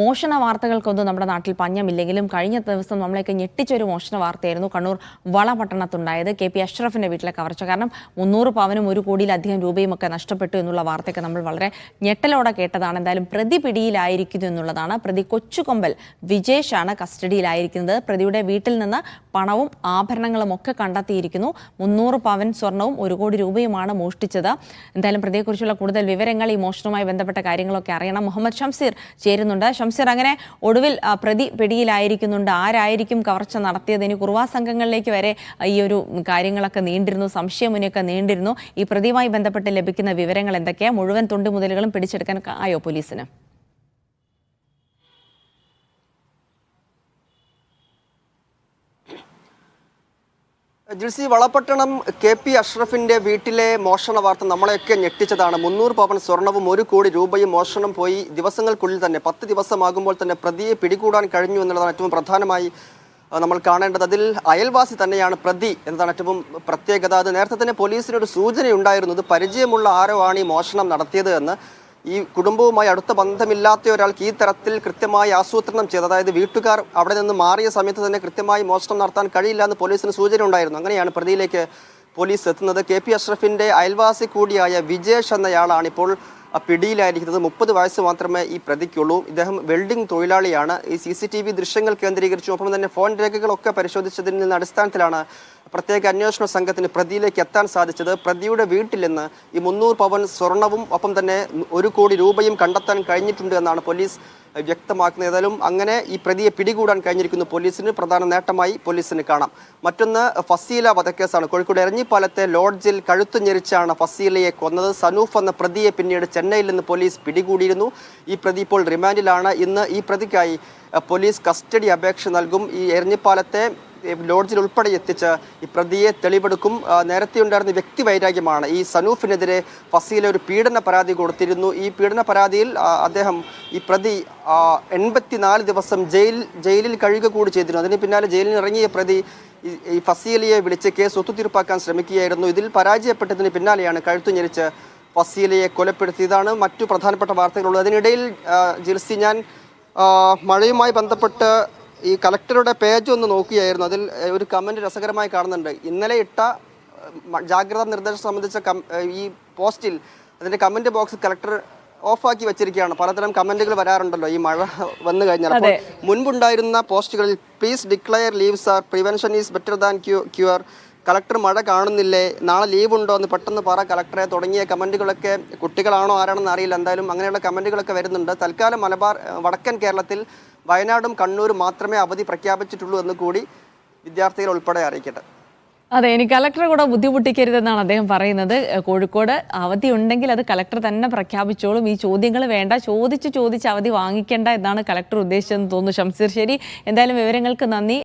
മോഷണ വാർത്തകൾക്കൊന്നും നമ്മുടെ നാട്ടിൽ പഞ്ഞമില്ലെങ്കിലും കഴിഞ്ഞ ദിവസം നമ്മളെയൊക്കെ ഞെട്ടിച്ചൊരു മോഷണ വാർത്തയായിരുന്നു കണ്ണൂർ വളപട്ടണത്തുണ്ടായത്. കെ പി അഷ്റഫിന്റെ വീട്ടിലെ കവർച്ച. കാരണം മുന്നൂറ് പവനും ഒരു കോടിയിലധികം രൂപയും ഒക്കെ നഷ്ടപ്പെട്ടു എന്നുള്ള വാർത്തയൊക്കെ നമ്മൾ വളരെ ഞെട്ടലോടെ കേട്ടതാണ്. എന്തായാലും പ്രതി പിടിയിലായിരിക്കുന്നു എന്നുള്ളതാണ്. പ്രതി കൊച്ചുകൊമ്പൽ വിജേഷാണ് കസ്റ്റഡിയിലായിരിക്കുന്നത്. പ്രതിയുടെ വീട്ടിൽ നിന്ന് പണവും ആഭരണങ്ങളും ഒക്കെ കണ്ടെത്തിയിരിക്കുന്നു. മുന്നൂറ് പവൻ സ്വർണവും ഒരു കോടി രൂപയുമാണ് മോഷ്ടിച്ചത്. എന്തായാലും പ്രതിയെക്കുറിച്ചുള്ള കൂടുതൽ വിവരങ്ങൾ ഈ മോഷണവുമായി ബന്ധപ്പെട്ട കാര്യങ്ങളൊക്കെ അറിയണം. മുഹമ്മദ് ഷംസീർ ചേരുന്നുണ്ട്. ഷംസീർ അങ്ങനെ ഒടുവിൽ പ്രതി പിടിയിലായിരിക്കുന്നുണ്ട്. ആരായിരിക്കും കവർച്ച നടത്തിയത്? ഇനി കുറുവാ സംഘങ്ങളിലേക്ക് വരെ ഈ ഒരു കാര്യങ്ങളൊക്കെ നീണ്ടിരുന്നു സംശയമുനൊക്കെ നീണ്ടിരുന്നു. ഈ പ്രതിയുമായി ബന്ധപ്പെട്ട് ലഭിക്കുന്ന വിവരങ്ങൾ എന്തൊക്കെയാണ് മുഴുവൻ തൊണ്ടുമുതലുകളും പിടിച്ചെടുക്കാൻ ആയോ പോലീസിന്? ജിൽസി വളപട്ടണം കെ പി അഷ്റഫിന്റെ വീട്ടിലെ മോഷണ വാർത്ത നമ്മളെയൊക്കെ ഞെട്ടിച്ചതാണ്. മുന്നൂറ് പവൻ സ്വർണവും ഒരു കോടി രൂപയും മോഷണം പോയി ദിവസങ്ങൾക്കുള്ളിൽ തന്നെ പത്ത് ദിവസമാകുമ്പോൾ തന്നെ പ്രതിയെ പിടികൂടാൻ കഴിഞ്ഞു എന്നുള്ളതാണ് ഏറ്റവും പ്രധാനമായി നമ്മൾ കാണേണ്ടത്. അതിൽ അയൽവാസി തന്നെയാണ് പ്രതി എന്നതാണ് ഏറ്റവും പ്രത്യേകത. അത് നേരത്തെ തന്നെ പോലീസിനൊരു സൂചനയുണ്ടായിരുന്നു. ഇത് പരിചയമുള്ള ആരോ ആണ് ഈ മോഷണം നടത്തിയത് എന്ന്. ഈ കുടുംബവുമായി അടുത്ത ബന്ധമില്ലാത്ത ഒരാൾക്ക് ഈ തരത്തിൽ കൃത്യമായി ആസൂത്രണം ചെയ്ത് അതായത് വീട്ടുകാർ അവിടെ നിന്ന് മാറിയ സമയത്ത് തന്നെ കൃത്യമായി മോഷണം നടത്താൻ കഴിയില്ല എന്ന് പോലീസിന് സൂചന ഉണ്ടായിരുന്നു. അങ്ങനെയാണ് പ്രതിയിലേക്ക് പോലീസ് എത്തുന്നത്. കെ പി അഷ്റഫിന്റെ അയൽവാസി കൂടിയായ വിജേഷ് എന്നയാളാണ് ഇപ്പോൾ പിടിയിലായിരിക്കുന്നത്. മുപ്പത് വയസ്സ് മാത്രമേ ഈ പ്രതിക്കുള്ളൂ. ഇദ്ദേഹം വെൽഡിംഗ് തൊഴിലാളിയാണ്. ഈ സി സി ടി വി ദൃശ്യങ്ങൾ കേന്ദ്രീകരിച്ചു ഒപ്പം തന്നെ ഫോൺ രേഖകളൊക്കെ പരിശോധിച്ചതിൽ നിന്ന് അടിസ്ഥാനത്തിലാണ് പ്രത്യേക അന്വേഷണ സംഘത്തിന് പ്രതിയിലേക്ക് എത്താൻ സാധിച്ചത് പ്രതിയുടെ വീട്ടിൽ നിന്ന് ഈ മുന്നൂറ് പവൻ സ്വർണവും ഒപ്പം തന്നെ ഒരു കോടി രൂപയും കണ്ടെത്താൻ കഴിഞ്ഞിട്ടുണ്ട് എന്നാണ് പോലീസ് വ്യക്തമാക്കുന്നത്. ഏതായാലും അങ്ങനെ ഈ പ്രതിയെ പിടികൂടാൻ കഴിഞ്ഞിരിക്കുന്നു പോലീസിന്. പ്രധാന നേട്ടമായി പോലീസിന് കാണാം. മറ്റൊന്ന് ഫസീല വധക്കേസാണ്. കോഴിക്കോട് എരഞ്ഞിപ്പാലത്തെ ലോഡ്ജിൽ കഴുത്തു ഞെരിച്ചാണ് ഫസീലയെ കൊന്നത്. സനൂഫ് എന്ന പ്രതിയെ പിന്നീട് ചെന്നൈയിൽ നിന്ന് പോലീസ് പിടികൂടിയിരുന്നു. ഈ പ്രതി ഇപ്പോൾ റിമാൻഡിലാണ്. ഇന്ന് ഈ പ്രതിക്കായി പോലീസ് കസ്റ്റഡി അപേക്ഷ നൽകും. ഈ എരഞ്ഞിപ്പാലത്തെ ലോഡ്ജിൽ ഉൾപ്പെടെ എത്തിച്ച് ഈ പ്രതിയെ തെളിവെടുക്കും. നേരത്തെ ഉണ്ടായിരുന്ന വ്യക്തി വൈരാഗ്യമാണ് ഈ സനൂഫിനെതിരെ ഫസീല ഒരു പീഡന പരാതി കൊടുത്തിരുന്നു. ഈ പീഡന പരാതിയിൽ അദ്ദേഹം ഈ പ്രതി എൺപത്തിനാല് ദിവസം ജയിൽ ജയിലിൽ കഴിയുക കൂടി ചെയ്തിരുന്നു. അതിന് പിന്നാലെ ജയിലിൽ ഇറങ്ങിയ പ്രതി ഈ- ഫസീലയെ വിളിച്ച് കേസ് ഒത്തുതീർപ്പാക്കാൻ ശ്രമിക്കുകയായിരുന്നു. ഇതിൽ പരാജയപ്പെട്ടതിന് പിന്നാലെയാണ് കഴുത്തു ഞെരിച്ച് ഫസീലയെ കൊലപ്പെടുത്തിയതാണ് മറ്റു പ്രധാനപ്പെട്ട വാർത്തകളുള്ളത്. അതിനിടയിൽ ജിൽസി ഞാൻ മഴയുമായി ബന്ധപ്പെട്ട് ഈ കളക്ടറുടെ പേജ് ഒന്ന് നോക്കിയായിരുന്നു. അതിൽ ഒരു കമന്റ് രസകരമായി കാണുന്നുണ്ട്. ഇന്നലെ ഇട്ട ജാഗ്രതാ നിർദ്ദേശം സംബന്ധിച്ച ഈ പോസ്റ്റിൽ അതിന്റെ കമന്റ് ബോക്സ് കളക്ടർ ഓഫാക്കി വെച്ചിരിക്കുകയാണ്. പലതരം കമന്റുകൾ വരാറുണ്ടല്ലോ ഈ മഴ വന്നു കഴിഞ്ഞാൽ. അപ്പോൾ മുൻപുണ്ടായിരുന്ന പോസ്റ്റുകളിൽ please declare leaves are prevention is better than cu cure collector മഴ കാണുന്നില്ലേ? നാളെ ലീവ് ഉണ്ടോ എന്ന് പെട്ടെന്ന് പറ കളക്ടറെ തുടങ്ങിയ കമന്റുകളൊക്കെ കുട്ടികളാണോ ആരാണെന്ന് അറിയില്ല. എന്തായാലും അങ്ങനെയുള്ള കമന്റുകളൊക്കെ വരുന്നുണ്ട്. തൽക്കാലം മലബാർ വടക്കൻ കേരളത്തിൽ വയനാടും കണ്ണൂരും മാത്രമേ അവധി പ്രഖ്യാപിച്ചിട്ടുള്ളൂ എന്ന് കൂടി വിദ്യാർത്ഥികൾ ഉൾപ്പെടെ അറിയിക്കട്ടെ. അതെ ഇനി കലക്ടറെ കൂടെ ബുദ്ധിമുട്ടിക്കരുതെന്നാണ് അദ്ദേഹം പറയുന്നത്. കോഴിക്കോട് അവധി ഉണ്ടെങ്കിൽ അത് കലക്ടർ തന്നെ പ്രഖ്യാപിച്ചോളും. ഈ ചോദ്യങ്ങൾ വേണ്ട ചോദിച്ച് ചോദിച്ച് അവധി വാങ്ങിക്കേണ്ട എന്നാണ് കലക്ടർ ഉദ്ദേശിച്ചതെന്ന് തോന്നുന്നു. ഷംസീർ ശരി. എന്തായാലും വിവരങ്ങൾക്ക് നന്ദി.